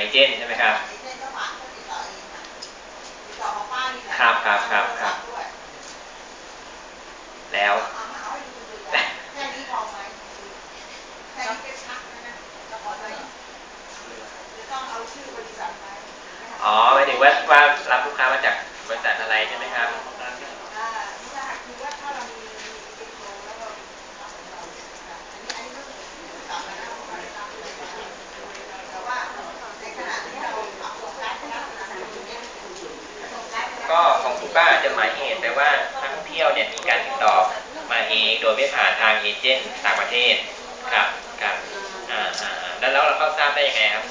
ไนเจนใช่ไหมครับครับครับครับครับ แล้วเอามาเอาให้ดูดูก่อนแค่นี้พอไหมแค่นี้ก็ชักแล้วนะจะพอไหมหรือต้องเอาชื่อบริษัทไหมอ๋อหมายถึงว่าว่ารับลูกค้ามาจากบริษัทอะไรใช่ไหม ป้าจะหมายเหตุแปลว่านักท่องเที่ยวเนี่ยมีการติดต่อมาเองโดยไม่ผ่านทางเอเจนต์ต่างประเทศครับครับอ่าอ่าอ่าแล้วแล้วเราเข้าทราบได้ยังไงครับ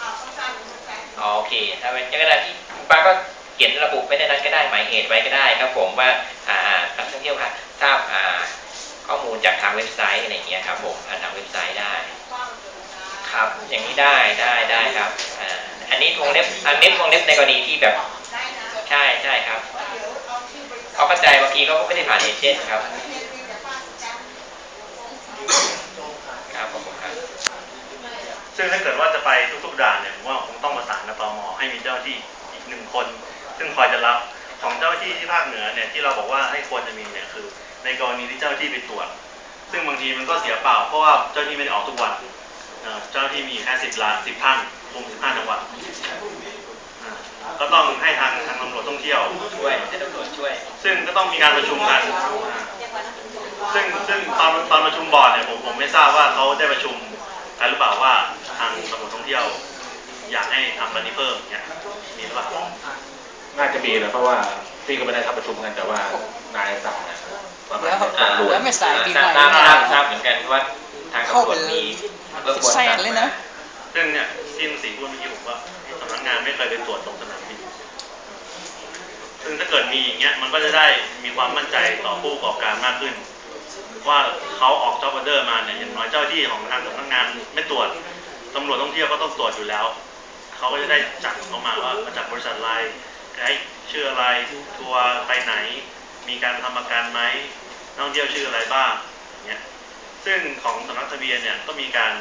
อ่าต้องการเป็นแฟนอ๋อโอเคถ้าเป็นอย่างนั้นที่คุณป้าก็เขียนระบุไว้ในนั้นก็ได้หมายเหตุไว้ก็ได้ครับผมว่าอ่าอ่านักท่องเที่ยวค่ะทราบอ่าข้อมูลจากทางเว็บไซต์อะไรอย่างเงี้ยครับผมผ่านทางเว็บไซต์ได้ว่ามันเป็นงานครับ อย่างนี้ได้ได้ได้ครับอ่าอันนี้วงเล็บอันนี้วงเล็บในกรณีที่แบบได้นะใช่ใช่ครับ เข้าใจบางทีเขาก็ไม่ได้ผ่านเอเจนต์ครับครับขอบคุณครับซึ่งถ้าเกิดว่าจะไปทุกๆด่านเนี่ยผมว่าคงต้องประสานกับตมให้มีเจ้าที่อีกหนึ่งคน ซึ่งคอยจะรับของเจ้าที่ที่ภาคเหนือเนี่ยที่เราบอกว่าให้ควรจะมีเนี่ยคือ ในกรณีที่เจ้าที่ไปตรวจ ซึ่งบางทีมันก็เสียเปล่าเพราะว่าเจ้าที่ไม่ได้ออกทุกวันเจ้าที่มีแค่สิบล้านสิบท่านรวมสิบห้าจังหวัดอ่า ก็ต้องให้ทางทางตำรวจท่องเที่ยว ช่วยให้ตำรวจช่วย ซึ่งก็ต้องมีการประชุมกันอ่าซึ่งซึ่งตอนตอนประชุมบอร์ดเนี่ยผมผมไม่ทราบว่าเขาได้ประชุมกันหรือเปล่าว่าทางตำรวจท่องเที่ยว อยากให้ทำอันนี้เพิ่มเนี่ยมีหรือเปล่าน่าจะมีนะเพราะว่าพี่ก็ไม่ได้ทำประชุมกันแต่ว่านายสั่งนะประมาณแล้วอ่ารู้แล้วไม่ใส่ปีใหม่ทราบไม่ทราได้บทราบเหมือนกันว่าทางตำรวจมีเบื้องบนแสนเลยนะ ซึ่งเนี่ยที่ลุงศรีพูดเมื่อกี้ผมว่าสำนักงานไม่เคยไปตรวจตรงสนามบินซึ่งถ้าเกิดมีอย่างเงี้ยมันก็จะได้มีความมั่นใจต่อผู้ประกอบการมากขึ้น ว่าเขาออกจ็อบออเดอร์มาเนี่ยอย่างน้อยเจ้าที่ของทางสำนักงานไม่ตรวจตำรวจท่องเที่ยวก็ต้องตรวจอยู่แล้ว เขาก็จะได้จัดเข้ามาว่ามาจากบริษัทอะไรไกด์ชื่ออะไรทัวร์ไปไหน มีการทำประกันไหมนักท่องเที่ยวชื่ออะไรบ้างอย่างเงี้ยซึ่งของสำนักทะเบียนเนี่ยก็มีการ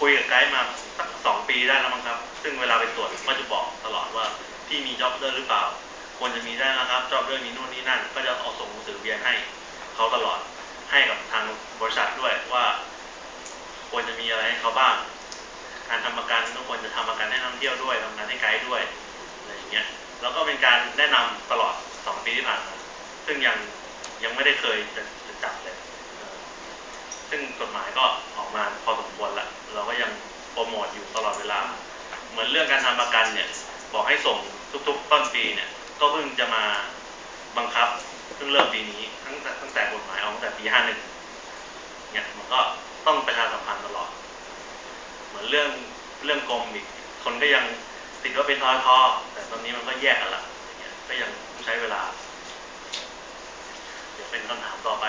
คุยกับไกด์มาสักสองปีได้แล้วมั้งครับ ซึ่งเวลาไปตรวจก็จะบอกตลอดว่าพี่มีจ็อบเดอร์หรือเปล่า ควรจะมีได้นะครับจ็อบเดอร์มีนู่นนี่นั่น ก็จะเอาส่งหนังสือเวียนให้เขาตลอด ให้กับทางบริษัทด้วยว่า ควรจะมีอะไรให้เขาบ้าง การทำประกันก็ควรจะทำประกันให้นักท่องเที่ยวด้วยทำประกันให้ไกด์ด้วยอะไรอย่างเงี้ย แล้วก็เป็นการแนะนำตลอดสองปีที่ผ่านมา ซึ่งยังยังไม่ได้เคยจะจะจับเลย ซึ่งกฎหมายก็ออกมาพอสมควรละเรา การทำประกันเนี่ยบอกให้ส่งทุกๆต้นปีเนี่ยก็เพิ่งจะมาบังคับเพิ่งเริ่มปีนี้ตั้งแต่ตั้งแต่กฎหมายออกตั้งแต่ปี51เนี่ยมันก็ต้องประชาสัมพันธ์ตลอด เหมือนเรื่องเรื่องกรมอีกคนก็ยังติดว่าเป็นทอทอแต่ตอนนี้มันก็แยกกันละอย่างเงี้ยก็ยังใช้เวลา เดี๋ยวเป็นคำถามต่อไป